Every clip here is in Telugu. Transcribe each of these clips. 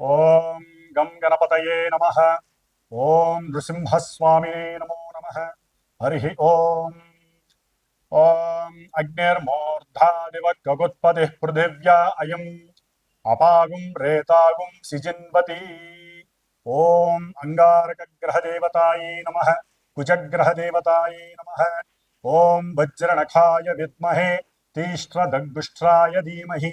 ఓం గం గణపతయే నమ ఓం నృసింహస్వామినే నమో నమ హరి ఓం ఓం అగ్నిర్మూర్ధాదివ గగుత్పతి పృథివ్యా అయం అపాగుం రేతాగుం సిజిన్వతి ఓం అంగారకగ్రహదేవతాయే నమ కుజగ్రహదేవతాయే నమ ఓం వజ్రనఖాయ విద్మహే తీష్ట్రదగ్గుష్ట్రాయ ధీమహి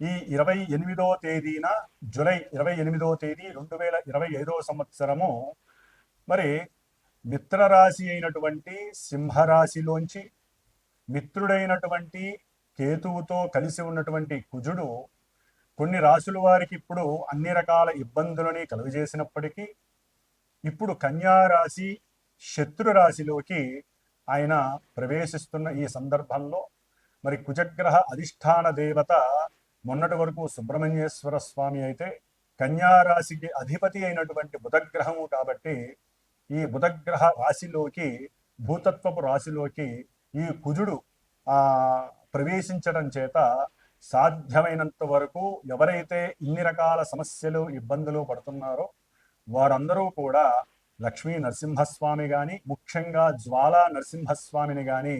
ఈ ఇరవై ఎనిమిదో తేదీన జూలై ఇరవై ఎనిమిదో తేదీ రెండు వేల ఇరవై ఐదో సంవత్సరము. మరి మిత్రరాశి అయినటువంటి సింహరాశిలోంచి మిత్రుడైనటువంటి కేతువుతో కలిసి ఉన్నటువంటి కుజుడు కొన్ని రాశుల వారికి ఇప్పుడు అన్ని రకాల ఇబ్బందులని కలుగజేసినప్పటికీ ఇప్పుడు కన్యా రాశి శత్రు రాశిలోకి ఆయన ప్రవేశిస్తున్న ఈ సందర్భంలో మరి కుజగ్రహ అధిష్టాన దేవత మొన్నటి వరకు సుబ్రహ్మణ్యేశ్వర స్వామి అయితే కన్యారాశికి అధిపతి అయినటువంటి బుధగ్రహము కాబట్టి ఈ బుధగ్రహ రాశిలోకి భూతత్వపు రాశిలోకి ఈ కుజుడు ఆ ప్రవేశించడం చేత సాధ్యమైనంత వరకు ఎవరైతే ఇన్ని రకాల సమస్యలు ఇబ్బందులు పడుతున్నారో వారందరూ కూడా లక్ష్మీ నరసింహస్వామి కానీ ముఖ్యంగా జ్వాలా నరసింహస్వామిని కానీ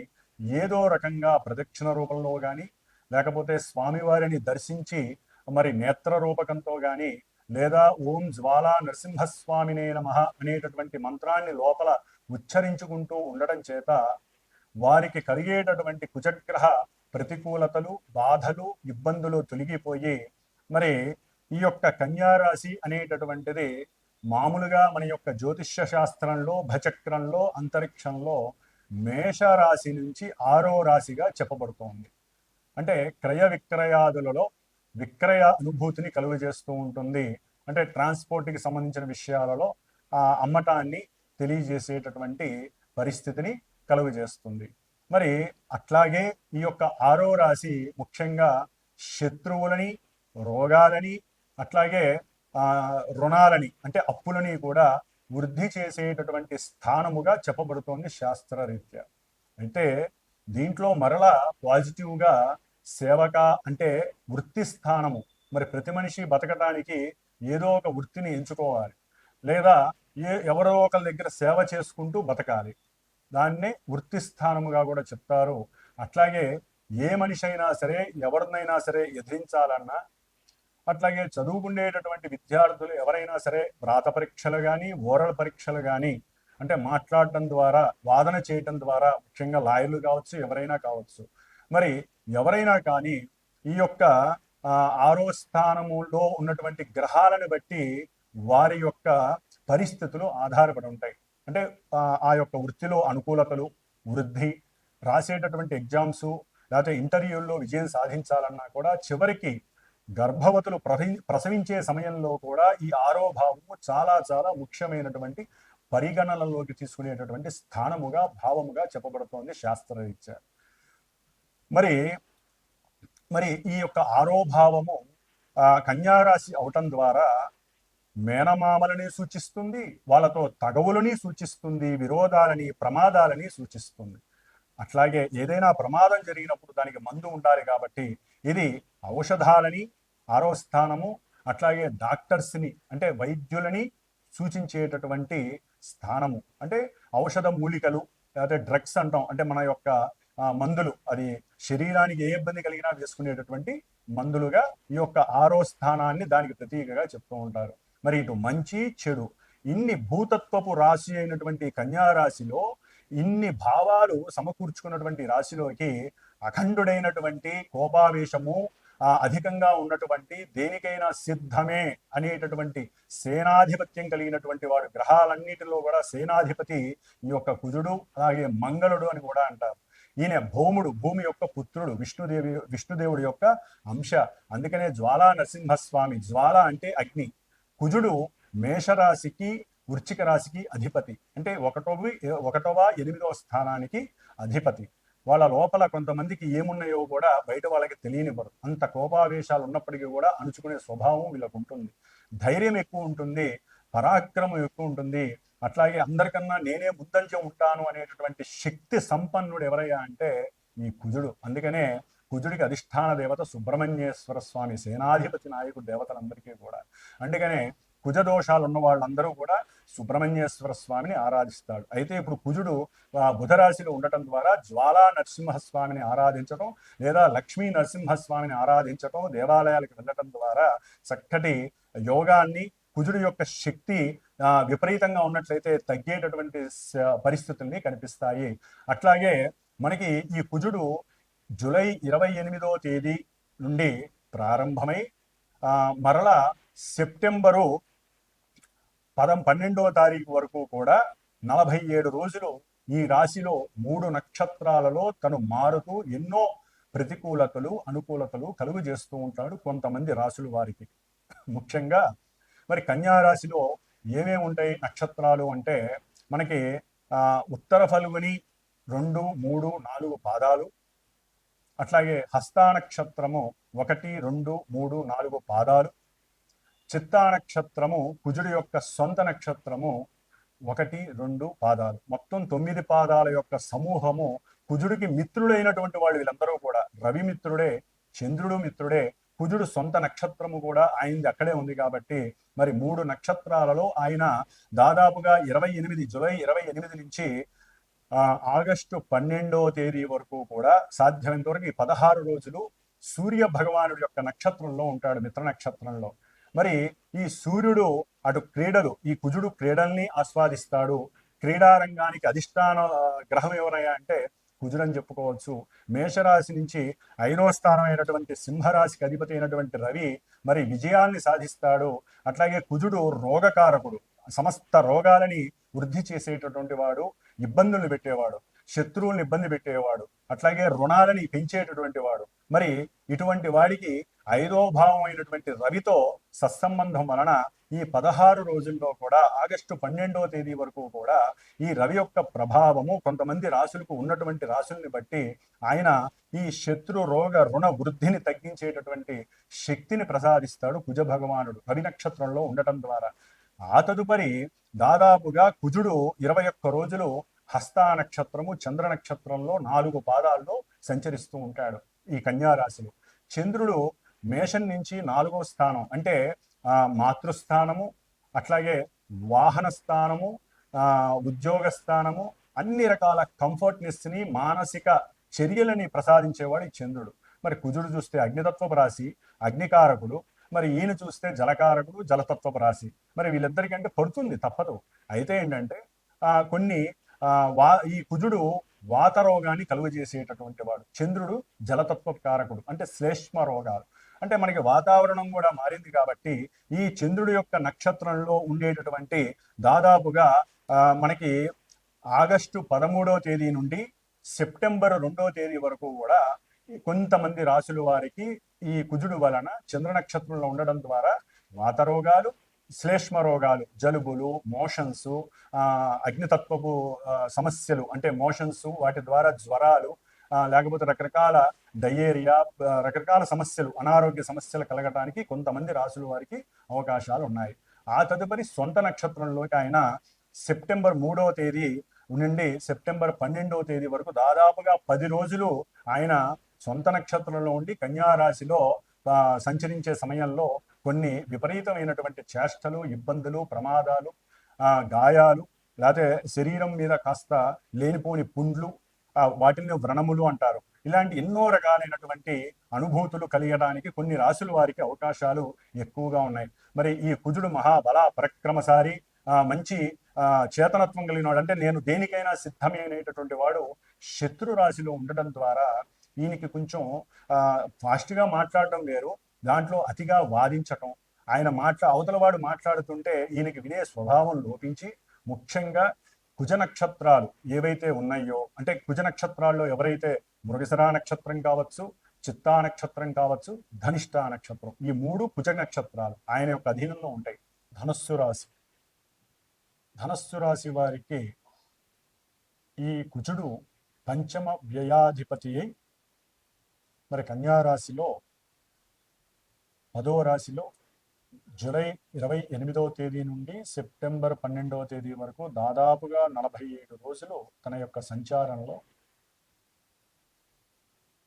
ఏదో రకంగా ప్రదక్షిణ రూపంలో కానీ లేకపోతే స్వామివారిని దర్శించి మరి నేత్ర రూపకంతో కానీ లేదా ఓం జ్వాలా నరసింహస్వామినే నమ అనేటటువంటి మంత్రాన్ని లోపల ఉచ్చరించుకుంటూ ఉండటం చేత వారికి కలిగేటటువంటి కుజగ్రహ ప్రతికూలతలు బాధలు ఇబ్బందులు తొలగిపోయి మరి ఈ యొక్క కన్యారాశి అనేటటువంటిది మామూలుగా మన యొక్క జ్యోతిష్య శాస్త్రంలో భచక్రంలో అంతరిక్షంలో మేషరాశి నుంచి ఆరో రాశిగా చెప్పబడుతోంది. అంటే క్రయ విక్రయాదులలో విక్రయ అనుభూతిని కలుగజేస్తూ ఉంటుంది. అంటే ట్రాన్స్పోర్ట్కి సంబంధించిన విషయాలలో ఆ అమ్మటాన్ని తెలియజేసేటటువంటి పరిస్థితిని కలుగజేస్తుంది. మరి అట్లాగే ఈ యొక్క ఆరో రాశి ముఖ్యంగా శత్రువులని రోగాలని అట్లాగే రుణాలని అంటే అప్పులని కూడా వృద్ధి చేసేటటువంటి స్థానముగా చెప్పబడుతోంది శాస్త్రరీత్యా. అయితే దీంట్లో మరలా పాజిటివ్గా సేవక అంటే వృత్తి స్థానము. మరి ప్రతి మనిషి బతకడానికి ఏదో ఒక వృత్తిని ఎంచుకోవాలి. లేదా ఏ ఎవరో ఒకరి దగ్గర సేవ చేసుకుంటూ బతకాలి. దాన్నే వృత్తి స్థానముగా కూడా చెప్తారు. అట్లాగే ఏ మనిషి అయినా సరే ఎవరినైనా సరే ఎదిరించాలన్నా అట్లాగే చదువుకునేటటువంటి విద్యార్థులు ఎవరైనా సరే వ్రాత పరీక్షలు కానీ ఓరల్ పరీక్షలు కానీ అంటే మాట్లాడటం ద్వారా వాదన చేయటం ద్వారా ముఖ్యంగా లాయర్లు కావచ్చు ఎవరైనా కావచ్చు. మరి ఎవరైనా కానీ ఈ యొక్క ఆరో స్థానములో ఉన్నటువంటి గ్రహాలను బట్టి వారి యొక్క పరిస్థితులు ఆధారపడి ఉంటాయి. అంటే ఆ, యొక్క వృత్తిలో అనుకూలతలు వృద్ధి రాసేటటువంటి ఎగ్జామ్స్ లేకపోతే ఇంటర్వ్యూల్లో విజయం సాధించాలన్నా కూడా చివరికి గర్భవతులు ప్రసవి- ప్రసవించే సమయంలో కూడా ఈ ఆరో భావము చాలా చాలా ముఖ్యమైనటువంటి పరిగణనలోకి తీసుకునేటటువంటి స్థానముగా భావముగా చెప్పబడుతోంది శాస్త్రరీత్యా. మరి మరి ఈ యొక్క ఆరోభావము ఆ కన్యారాశి అవటం ద్వారా మేనమామలని సూచిస్తుంది వాళ్ళతో తగవులని సూచిస్తుంది విరోధాలని ప్రమాదాలని సూచిస్తుంది. అట్లాగే ఏదైనా ప్రమాదం జరిగినప్పుడు దానికి మందు ఉండాలి కాబట్టి ఇది ఔషధాలని ఆరో స్థానము అట్లాగే డాక్టర్స్ని అంటే వైద్యులని సూచించేటటువంటి స్థానము. అంటే ఔషధ మూలికలు లేకపోతే డ్రగ్స్ అంటాం అంటే మన యొక్క మందులు అది శరీరానికి ఏ ఇబ్బంది కలిగినా వేసుకునేటటువంటి మందులుగా ఈ యొక్క ఆరో స్థానాన్ని దానికి ప్రతీకగా చెప్తూ ఉంటారు. మరి ఇటు మంచి చెడు ఇన్ని భూతత్వపు రాశి అయినటువంటి కన్యారాశిలో ఇన్ని భావాలు సమకూర్చుకున్నటువంటి రాశిలోకి అఖండుడైనటువంటి కోపావేశము అధికంగా ఉన్నటువంటి దేనికైనా సిద్ధమే అనేటటువంటి సేనాధిపత్యం కలిగినటువంటి వాడు గ్రహాలన్నిటిలో కూడా సేనాధిపతి ఈ యొక్క కుజుడు అలాగే మంగళుడు అని కూడా అంటారు. ఈయన భౌముడు భూమి యొక్క పుత్రుడు విష్ణుదేవి విష్ణుదేవుడి యొక్క అంశ. అందుకనే జ్వాలా నరసింహస్వామి జ్వాల అంటే అగ్ని. కుజుడు మేషరాశికి వృచ్చిక రాశికి అధిపతి. అంటే ఒకటోవి ఒకటవ ఎనిమిదవ స్థానానికి అధిపతి. వాళ్ళ లోపల కొంతమందికి ఏమున్నాయో కూడా బయట వాళ్ళకి తెలియనివ్వరు. అంత కోపావేశాలు ఉన్నప్పటికీ కూడా అణుచుకునే స్వభావం వీళ్ళకు ఉంటుంది ధైర్యం ఎక్కువ ఉంటుంది పరాక్రమం ఎక్కువ ఉంటుంది అట్లాగే అందరికన్నా నేనే ముందంజ ఉంటాను అనేటటువంటి శక్తి సంపన్నుడు ఎవరయ్యా అంటే ఈ కుజుడు. అందుకనే కుజుడికి అధిష్టాన దేవత సుబ్రహ్మణ్యేశ్వర స్వామి సేనాధిపతి నాయకుడు దేవతలందరికీ కూడా. అందుకనే కుజదోషాలు ఉన్న వాళ్ళందరూ కూడా సుబ్రహ్మణ్యేశ్వర స్వామిని ఆరాధిస్తాడు. అయితే ఇప్పుడు కుజుడు ఆ, బుధరాశిలో ఉండటం ద్వారా జ్వాలా నరసింహస్వామిని ఆరాధించటం లేదా లక్ష్మీ నరసింహస్వామిని ఆరాధించటం దేవాలయాలకు వెళ్ళటం ద్వారా చక్కటి యోగాన్ని కుజుడు యొక్క శక్తి విపరీతంగా ఉన్నట్లయితే తగ్గేటటువంటి పరిస్థితుల్ని కనిపిస్తాయి. అట్లాగే మనకి ఈ కుజుడు జూలై ఇరవై ఎనిమిదో తేదీ నుండి ప్రారంభమై ఆ, మరలా సెప్టెంబరు పదం పన్నెండవ తారీఖు వరకు కూడా నలభై ఏడు రోజులు ఈ రాశిలో మూడు నక్షత్రాలలో తను మారుతూ ఎన్నో ప్రతికూలతలు అనుకూలతలు కలుగు చేస్తూ ఉంటాడు కొంతమంది రాశులు వారికి. ముఖ్యంగా మరి కన్యా రాశిలో ఏమేమి ఉంటాయి నక్షత్రాలు అంటే మనకి ఉత్తర ఫలుగుని రెండు మూడు నాలుగు పాదాలు అట్లాగే హస్తా నక్షత్రము ఒకటి రెండు మూడు నాలుగు పాదాలు చిత్తా నక్షత్రము కుజుడు యొక్క సొంత నక్షత్రము ఒకటి రెండు పాదాలు. మొత్తం తొమ్మిది పాదాల యొక్క సమూహము కుజుడికి మిత్రుడైనటువంటి వాళ్ళు వీళ్ళందరూ కూడా. రవి మిత్రుడే చంద్రుడు మిత్రుడే కుజుడు సొంత నక్షత్రము కూడా ఆయనది అక్కడే ఉంది కాబట్టి మరి మూడు నక్షత్రాలలో ఆయన దాదాపుగా ఇరవై ఎనిమిది జూలై ఇరవై ఎనిమిది నుంచి ఆగస్టు పన్నెండవ తేదీ వరకు కూడా సాధ్యమైనంత వరకు ఈ పదహారు రోజులు సూర్య భగవానుడి యొక్క నక్షత్రంలో ఉంటాడు మిత్ర నక్షత్రంలో. మరి ఈ సూర్యుడు అటు క్రీడలు ఈ కుజుడు క్రీడల్ని ఆస్వాదిస్తాడు. క్రీడారంగానికి అధిష్టాన గ్రహం ఎవరయ్యా అంటే కుజుడు చెప్పుకోవచ్చు. మేషరాశి నుంచి ఐదో స్థానం అయినటువంటి సింహరాశికి అధిపతి అయినటువంటి రవి మరి విజయాల్ని సాధిస్తాడు. అట్లాగే కుజుడు రోగకారకుడు. సమస్త రోగాలని వృద్ధి చేసేటటువంటి వాడు ఇబ్బందులు పెట్టేవాడు శత్రువుల్ని ఇబ్బంది పెట్టేవాడు అట్లాగే రుణాలని పెంచేటటువంటి వాడు. మరి ఇటువంటి వాడికి ఐదో భావం అయినటువంటి రవితో సత్సంబంధం వలన ఈ పదహారు రోజుల్లో కూడా ఆగస్టు పన్నెండవ తేదీ వరకు కూడా ఈ రవి యొక్క ప్రభావము కొంతమంది రాశులకు ఉన్నటువంటి రాశుల్ని బట్టి ఆయన ఈ శత్రు రోగ రుణ వృద్ధిని తగ్గించేటటువంటి శక్తిని ప్రసాదిస్తాడు కుజ భగవానుడు రవి నక్షత్రంలో ఉండటం ద్వారా. ఆ తదుపరి దాదాపుగా కుజుడు ఇరవై ఒక్క రోజులు హస్తా నక్షత్రము చంద్ర నక్షత్రంలో నాలుగు పాదాల్లో సంచరిస్తూ ఉంటాడు ఈ కన్యారాశులు చంద్రుడు మేషం నుంచి నాలుగో స్థానం అంటే మాతృస్థానము అట్లాగే వాహన స్థానము ఉద్యోగ స్థానము అన్ని రకాల కంఫర్ట్నెస్ని మానసిక చర్యలని ప్రసాదించేవాడు ఈ చంద్రుడు. మరి కుజుడు చూస్తే అగ్నితత్వపు రాశి అగ్నికారకుడు మరి ఈయన చూస్తే జలకారకుడు జలతత్వపు రాశి. మరి వీళ్ళిద్దరికంటే పడుతుంది తప్పదు. అయితే ఏంటంటే కొన్ని వా ఈ కుజుడు వాత రోగాన్ని కలుగజేసేటటువంటి వాడు. చంద్రుడు జలతత్వ కారకుడు అంటే శ్లేష్మ రోగాలు అంటే మనకి వాతావరణం కూడా మారింది కాబట్టి ఈ చంద్రుడి యొక్క నక్షత్రంలో ఉండేటటువంటి దాదాపుగా ఆ, మనకి ఆగస్టు పదమూడవ తేదీ నుండి సెప్టెంబర్ రెండవ తేదీ వరకు కూడా కొంతమంది రాశుల వారికి ఈ కుజుడు వలన చంద్ర నక్షత్రంలో ఉండడం ద్వారా వాత రోగాలు శ్లేష్మ రోగాలు జలుబులు మోషన్స్ ఆ, అగ్నితత్వపు సమస్యలు అంటే మోషన్స్ వాటి ద్వారా జ్వరాలు లేకపోతే రకరకాల డయేరియా రకరకాల సమస్యలు అనారోగ్య సమస్యలు కలగటానికి కొంతమంది రాసుల వారికి అవకాశాలు ఉన్నాయి. ఆ తదుపరి సొంత నక్షత్రంలోకి ఆయన సెప్టెంబర్ మూడవ తేదీ నుండి సెప్టెంబర్ పన్నెండవ తేదీ వరకు దాదాపుగా పది రోజులు ఆయన సొంత నక్షత్రంలో ఉండి కన్యారాశిలో సంచరించే సమయంలో కొన్ని విపరీతమైనటువంటి చేష్టలు ఇబ్బందులు ప్రమాదాలు ఆ, గాయాలు లేకపోతే శరీరం మీద కాస్త లేనిపోని పుండ్లు వాటిని వ్రణములు అంటారు. ఇలాంటి ఎన్నో రకాలైనటువంటి అనుభూతులు కలిగడానికి కొన్ని రాసుల వారికి అవకాశాలు ఎక్కువగా ఉన్నాయి. మరి ఈ కుజుడు మహాబల పరక్రమసారి మంచి ఆ, చేతనత్వం కలిగిన వాడు అంటే నేను దేనికైనా సిద్ధమే అనేటటువంటి వాడు శత్రు రాశిలో ఉండడం ద్వారా ఈయనకి కొంచెం ఫాస్ట్గా మాట్లాడడం వేరు దాంట్లో అతిగా వాదించటం. ఆయన మాట్లా అవతల వాడు మాట్లాడుతుంటే ఈయనకి వినే స్వభావం లోపించి ముఖ్యంగా కుజ నక్షత్రాలు ఏవైతే ఉన్నాయో అంటే కుజ నక్షత్రాల్లో ఎవరైతే మృగశిరా నక్షత్రం కావచ్చు చిత్తా నక్షత్రం కావచ్చు ధనిష్ట నక్షత్రం ఈ మూడు కుజ నక్షత్రాలు ఆయన యొక్క అధీనంలో ఉంటాయి. ధనస్సు రాశి. ధనస్సు రాశి వారికి ఈ కుజుడు పంచమ వ్యయాధిపతి అయి మరి కన్యారాశిలో పదో రాశిలో జూలై ఇరవై ఎనిమిదవ తేదీ నుండి సెప్టెంబర్ పన్నెండవ తేదీ వరకు దాదాపుగా నలభై ఏడు రోజులు తన యొక్క సంచారంలో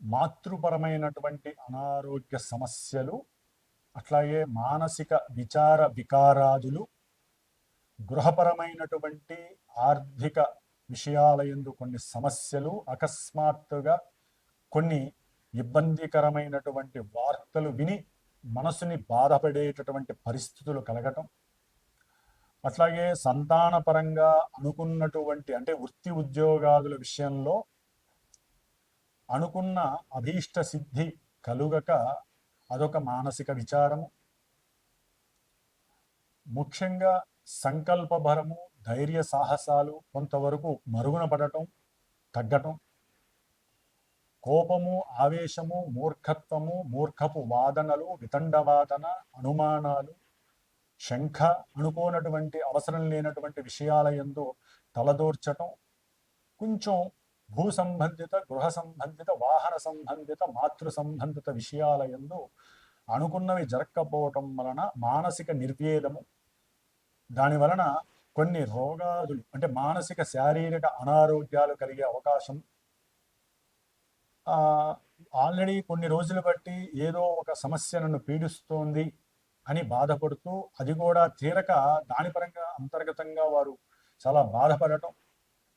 మాతృపరమైనటువంటి అనారోగ్య సమస్యలు అట్లాగే మానసిక విచార వికారాదులు గృహపరమైనటువంటి ఆర్థిక విషయాల ఎందు కొన్ని సమస్యలు అకస్మాత్తుగా కొన్ని ఇబ్బందికరమైనటువంటి వార్తలు విని మనసుని బాధపడేటటువంటి పరిస్థితులు కలగటం అట్లాగే సంతానపరంగా అనుకున్నటువంటి అంటే వృత్తి ఉద్యోగాదుల విషయంలో అనుకున్న అభీష్ట సిద్ధి కలుగక అదొక మానసిక విచారము. ముఖ్యంగా సంకల్పభరము ధైర్య సాహసాలు కొంతవరకు మరుగున పడటం తగ్గటం కోపము ఆవేశము మూర్ఖత్వము మూర్ఖపు వాదనలు వితండవాదన అనుమానాలు శంఖ అనుకోనటువంటి అవసరం లేనటువంటి విషయాల ఎందు తలదోర్చటం కొంచెం భూ సంబంధిత గృహ సంబంధిత వాహన సంబంధిత మాతృ సంబంధిత విషయాల ఎందు అనుకున్నవి జరగకపోవటం వలన మానసిక నిర్వేదము దాని వలన కొన్ని రోగాదులు అంటే మానసిక శారీరక అనారోగ్యాలు కలిగే అవకాశం ఆల్రెడీ కొన్ని రోజులు బట్టి ఏదో ఒక సమస్య నన్ను పీడిస్తోంది అని బాధపడుతూ అది కూడా తీరక దాని పరంగా అంతర్గతంగా వారు చాలా బాధపడటం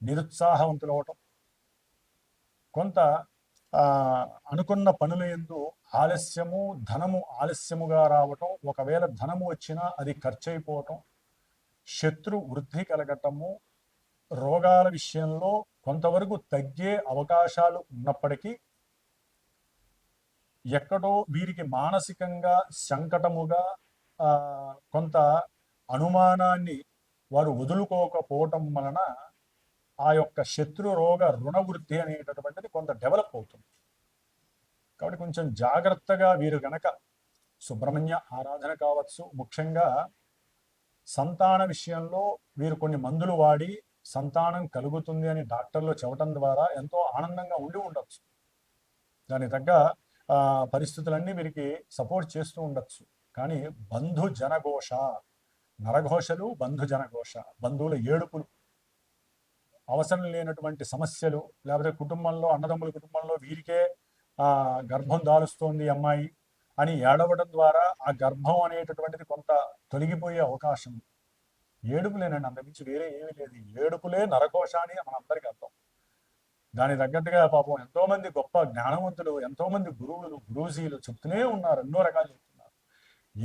నిరుత్సాహవంతులవటం కొంత అనుకున్న పనుల ఎందు ఆలస్యము ధనము ఆలస్యముగా రావటం ఒకవేళ ధనము వచ్చినా అది ఖర్చు అయిపోవటం శత్రు వృద్ధి కలగటము రోగాల విషయంలో కొంతవరకు తగ్గే అవకాశాలు ఉన్నప్పటికీ ఎక్కడో వీరికి మానసికంగా సంకటముగా కొంత అనుమానాన్ని వారు వదులుకోకపోవటం వలన ఆ యొక్క శత్రు రోగ రుణవృద్ధి అనేటటువంటిది కొంత డెవలప్ అవుతుంది. కాబట్టి కొంచెం జాగ్రత్తగా వీరు గనక సుబ్రహ్మణ్య ఆరాధన కావచ్చు ముఖ్యంగా సంతాన విషయంలో వీరు కొన్ని మందులు వాడి సంతానం కలుగుతుంది అని డాక్టర్లు చెప్పడం ద్వారా ఎంతో ఆనందంగా ఉండి ఉండొచ్చు. దానికి తగ్గ ఆ, పరిస్థితులన్నీ వీరికి సపోర్ట్ చేస్తూ ఉండొచ్చు. కానీ బంధు జనఘోష నరఘోషలు బంధు జనఘోష బంధువుల ఏడుపులు అవసరం లేనటువంటి సమస్యలు లేకపోతే కుటుంబంలో అన్నదమ్ముల కుటుంబంలో వీరికే ఆ గర్భం దాలుస్తోంది అమ్మాయి అని ఏడవడం ద్వారా ఆ గర్భం అనేటటువంటిది కొంత తొలగిపోయే అవకాశం. ఏడుపులేనండి. అంతమించి వేరే ఏమీ లేదు. ఏడుపులే నరకోశ అని మనందరికీ అర్థం. దాని తగ్గట్టుగా పాపం ఎంతో మంది గొప్ప జ్ఞానవంతులు ఎంతో మంది గురువులు గురూజీలు చెప్తూనే ఉన్నారు. ఎన్నో రకాలు చెప్తున్నారు.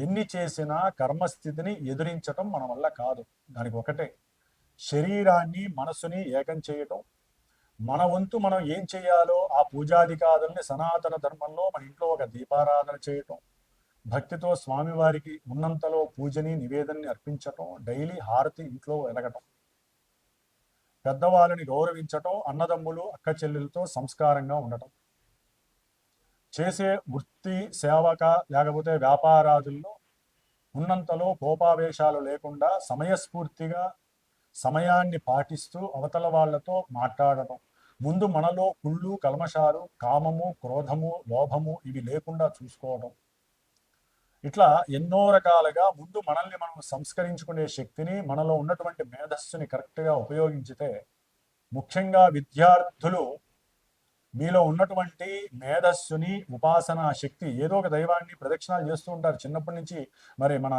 ఎన్ని చేసినా కర్మస్థితిని ఎదిరించటం మన వల్ల కాదు. దానికి ఒకటే. శరీరాన్ని మనసుని ఏకం చేయటం. మన వంతు మనం ఏం చేయాలో ఆ పూజాధికారుల్ని సనాతన ధర్మంలో మన ఇంట్లో ఒక దీపారాధన చేయటం. భక్తితో స్వామివారికి ఉన్నంతలో పూజని నివేదనని అర్పించటం డైలీ హారతి ఇంట్లో వెలగటం. పెద్దవాళ్ళని గౌరవించటం అన్నదమ్ములు అక్క చెల్లెలతో సంస్కారంగా ఉండటం. చేసే వృత్తి సేవక లేకపోతే వ్యాపారాదుల్లో ఉన్నంతలో కోపావేశాలు లేకుండా సమయస్ఫూర్తిగా సమయాన్ని పాటిస్తూ అవతల వాళ్ళతో మాట్లాడటం. ముందు మనలో కుళ్ళు కల్మషాలు కామము క్రోధము లోభము ఇవి లేకుండా చూసుకోవడం ఇట్లా ఎన్నో రకాలుగా ముందు మనల్ని మనం సంస్కరించుకునే శక్తిని మనలో ఉన్నటువంటి మేధస్సుని కరెక్ట్గా ఉపయోగించితే ముఖ్యంగా విద్యార్థులు మీలో ఉన్నటువంటి మేధస్సుని ఉపాసన శక్తి ఏదో ఒక దైవాన్ని ప్రదక్షిణాలు చేస్తూ ఉంటారు. చిన్నప్పటి నుంచి మరి మన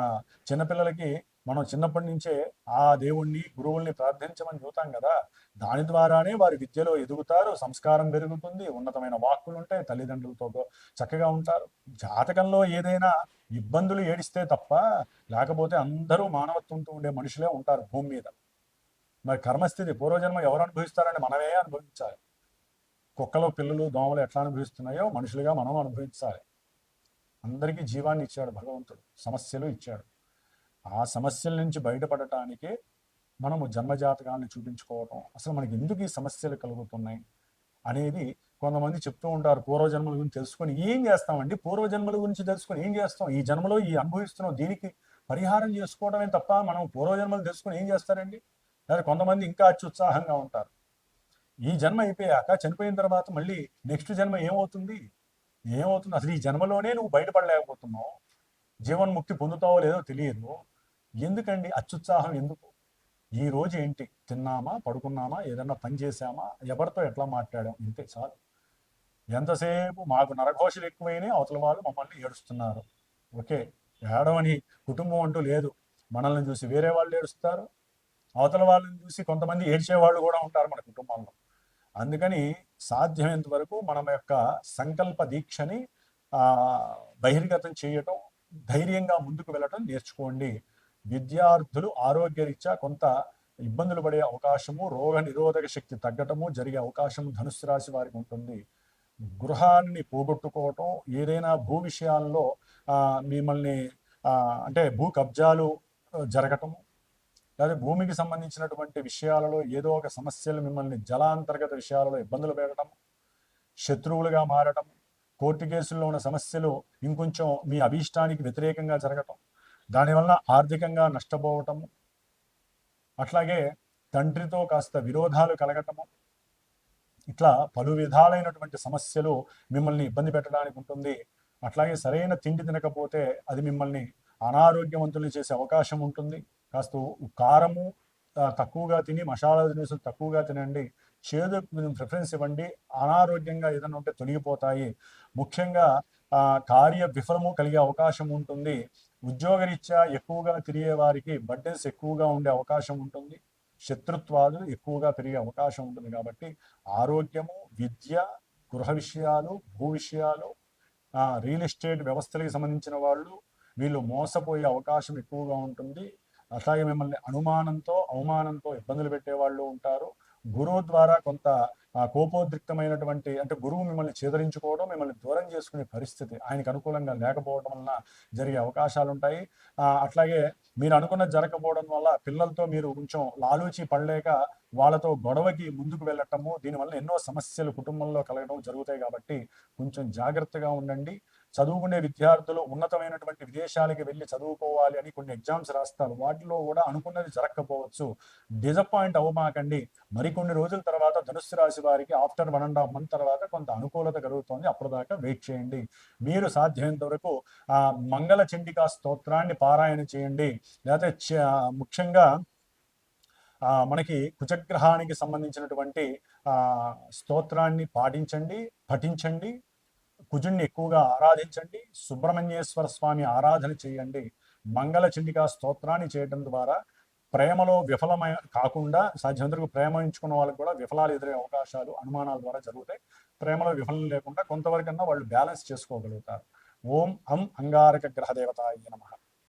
చిన్నపిల్లలకి మనం చిన్నప్పటి నుంచే ఆ దేవుణ్ణి గురువుల్ని ప్రార్థించమని చూతాం కదా. దాని ద్వారానే వారి విద్యలో ఎదుగుతారు సంస్కారం పెరుగుతుంది ఉన్నతమైన వాక్కులు ఉంటాయి తల్లిదండ్రులతో చక్కగా ఉంటారు. జాతకంలో ఏదైనా ఇబ్బందులు ఏడిస్తే తప్ప లేకపోతే అందరూ మానవత్వంతో ఉండే మనుషులే ఉంటారు భూమి మీద. మరి కర్మస్థితి పూర్వజన్మ ఎవరు అనుభవిస్తారని మనమే అనుభవించాలి. కుక్కలు పిల్లలు దోమలు ఎట్లా అనుభవిస్తున్నాయో మనుషులుగా మనం అనుభవించాలి. అందరికీ జీవాన్ని ఇచ్చాడు భగవంతుడు సమస్యలు ఇచ్చాడు. ఆ సమస్యల నుంచి బయటపడటానికే మనము జన్మజాతకాలను చూపించుకోవటం. అసలు మనకి ఎందుకు ఈ సమస్యలు కలుగుతున్నాయి అనేది కొంతమంది చెప్తూ ఉంటారు పూర్వజన్మల గురించి తెలుసుకొని ఏం చేస్తామండి? పూర్వజన్మల గురించి తెలుసుకొని ఏం చేస్తాం? ఈ జన్మలో ఈ అనుభవిస్తున్నాం దీనికి పరిహారం చేసుకోవడమే తప్ప మనం పూర్వజన్మలు తెలుసుకొని ఏం చేస్తారండి? లేదా కొంతమంది ఇంకా అత్యుత్సాహంగా ఉంటారు. ఈ జన్మ అయిపోయాక చనిపోయిన తర్వాత మళ్ళీ నెక్స్ట్ జన్మ ఏమవుతుంది? ఏమవుతుంది? అసలు ఈ జన్మలోనే నువ్వు బయటపడలేకపోతున్నావు. జీవన్ముక్తి పొందుతావో లేదో తెలియదు. ఎందుకండి అత్యుత్సాహం ఎందుకు? ఈ రోజు ఏంటి? తిన్నామా? పడుకున్నామా? ఏదన్నా పని చేసామా ఎవరితో ఎట్లా మాట్లాడాం? ఇంతే చాలు. ఎంతసేపు మాకు నరఘోషలు ఎక్కువైనాయి అవతల వాళ్ళు మమ్మల్ని ఏడుస్తున్నారు. ఓకే ఏడవని కుటుంబం అంటూ లేదు. మనల్ని చూసి వేరే వాళ్ళు ఏడుస్తారు. అవతల వాళ్ళని చూసి కొంతమంది ఏడ్చే వాళ్ళు కూడా ఉంటారు మన కుటుంబంలో. అందుకని సాధ్యమైనంత వరకు మనం యొక్క సంకల్ప దీక్షని బహిర్గతం చేయటం ధైర్యంగా ముందుకు వెళ్ళటం నేర్చుకోండి. విద్యార్థులు ఆరోగ్యరీత్యా కొంత ఇబ్బందులు పడే అవకాశము రోగ నిరోధక శక్తి తగ్గటము జరిగే అవకాశం ధనుస్సు రాశి వారికి ఉంటుంది. గృహాన్ని పోగొట్టుకోవటం ఏదైనా భూ విషయాల్లో మిమ్మల్ని అంటే భూ కబ్జాలు జరగటము లేదా భూమికి సంబంధించినటువంటి విషయాలలో ఏదో ఒక సమస్యలు మిమ్మల్ని జలాంతర్గత విషయాలలో ఇబ్బందులు పెట్టడం శత్రువులుగా మారటం కోర్టు కేసుల్లో ఉన్న సమస్యలు ఇంకొంచెం మీ అభీష్టానికి వ్యతిరేకంగా జరగటం దానివల్ల ఆర్థికంగా నష్టపోవటము అట్లాగే తండ్రితో కాస్త విరోధాలు కలగటము ఇట్లా పలు విధాలైనటువంటి సమస్యలు మిమ్మల్ని ఇబ్బంది పెట్టడానికి ఉంటుంది. అట్లాగే సరైన తిండి తినకపోతే అది మిమ్మల్ని అనారోగ్యవంతుల్ని చేసే అవకాశం ఉంటుంది. కాస్త కారము తక్కువగా తిని మసాలా దినుసులు తక్కువగా తినండి. చేదు ప్రిఫరెన్స్ ఇవ్వండి. అనారోగ్యంగా ఏదైనా ఉంటే తొలగిపోతాయి. ముఖ్యంగా కార్య విఫలము కలిగే అవకాశం ఉంటుంది. ఉద్యోగరీత్యా ఎక్కువగా తిరిగే వారికి బడ్డెన్స్ ఎక్కువగా ఉండే అవకాశం ఉంటుంది. శత్రుత్వాలు ఎక్కువగా పెరిగే అవకాశం ఉంటుంది కాబట్టి ఆరోగ్యము విద్య గృహ విషయాలు భూ విషయాలు రియల్ ఎస్టేట్ వ్యవస్థలకు సంబంధించిన వాళ్ళు వీళ్ళు మోసపోయే అవకాశం ఎక్కువగా ఉంటుంది. అట్లాగే మిమ్మల్ని అనుమానంతో అవమానంతో ఇబ్బందులు పెట్టే వాళ్ళు ఉంటారు. గురువు ద్వారా కొంత కోపోద్రిక్తమైనటువంటి అంటే గురువు మిమ్మల్ని చేదరించుకోవడం మిమ్మల్ని దూరం చేసుకునే పరిస్థితి ఆయనకు అనుకూలంగా లేకపోవడం వలన జరిగే అవకాశాలు ఉంటాయి అట్లాగే మీరు అనుకున్న జరగకపోవడం వల్ల పిల్లలతో మీరు కొంచెం లాలూచి పడలేక వాళ్ళతో గొడవకి ముందుకు వెళ్ళటము దీనివల్ల ఎన్నో సమస్యలు కుటుంబంలో కలగడం జరుగుతాయి కాబట్టి కొంచెం జాగ్రత్తగా ఉండండి. చదువుకునే విద్యార్థులు ఉన్నతమైనటువంటి విదేశాలకి వెళ్ళి చదువుకోవాలి అని కొన్ని ఎగ్జామ్స్ రాస్తారు. వాటిలో కూడా అనుకున్నది జరగకపోవచ్చు డిజపాయింట్ అవ్వమాకండి. మరికొన్ని రోజుల తర్వాత ధనుస్సు రాశి వారికి after one and half month తర్వాత కొంత అనుకూలత కలుగుతుంది. అప్పటిదాకా వెయిట్ చేయండి. మీరు సాధ్యమైనంత వరకు ఆ మంగళ చండికా స్తోత్రాన్ని పారాయణ చేయండి. లేకపోతే చ- ముఖ్యంగా ఆ, మనకి కుచగ్రహానికి సంబంధించినటువంటి ఆ స్తోత్రాన్ని పాటించండి పఠించండి. కుజుణ్ణి ఎక్కువగా ఆరాధించండి. సుబ్రహ్మణ్యేశ్వర స్వామి ఆరాధన చేయండి. మంగళ చండికా స్తోత్రాన్ని చేయడం ద్వారా ప్రేమలో విఫలమై కాకుండా సాధ్యమంతరకు ప్రేమించుకున్న వాళ్ళకి కూడా విఫలాలు ఎదురే అవకాశాలు అనుమానాల ద్వారా జరుగుతాయి. ప్రేమలో విఫలం లేకుండా కొంతవరకన్నా వాళ్ళు బ్యాలెన్స్ చేసుకోగలుగుతారు. ఓం అం అంగారక గ్రహ దేవతాయ నమః.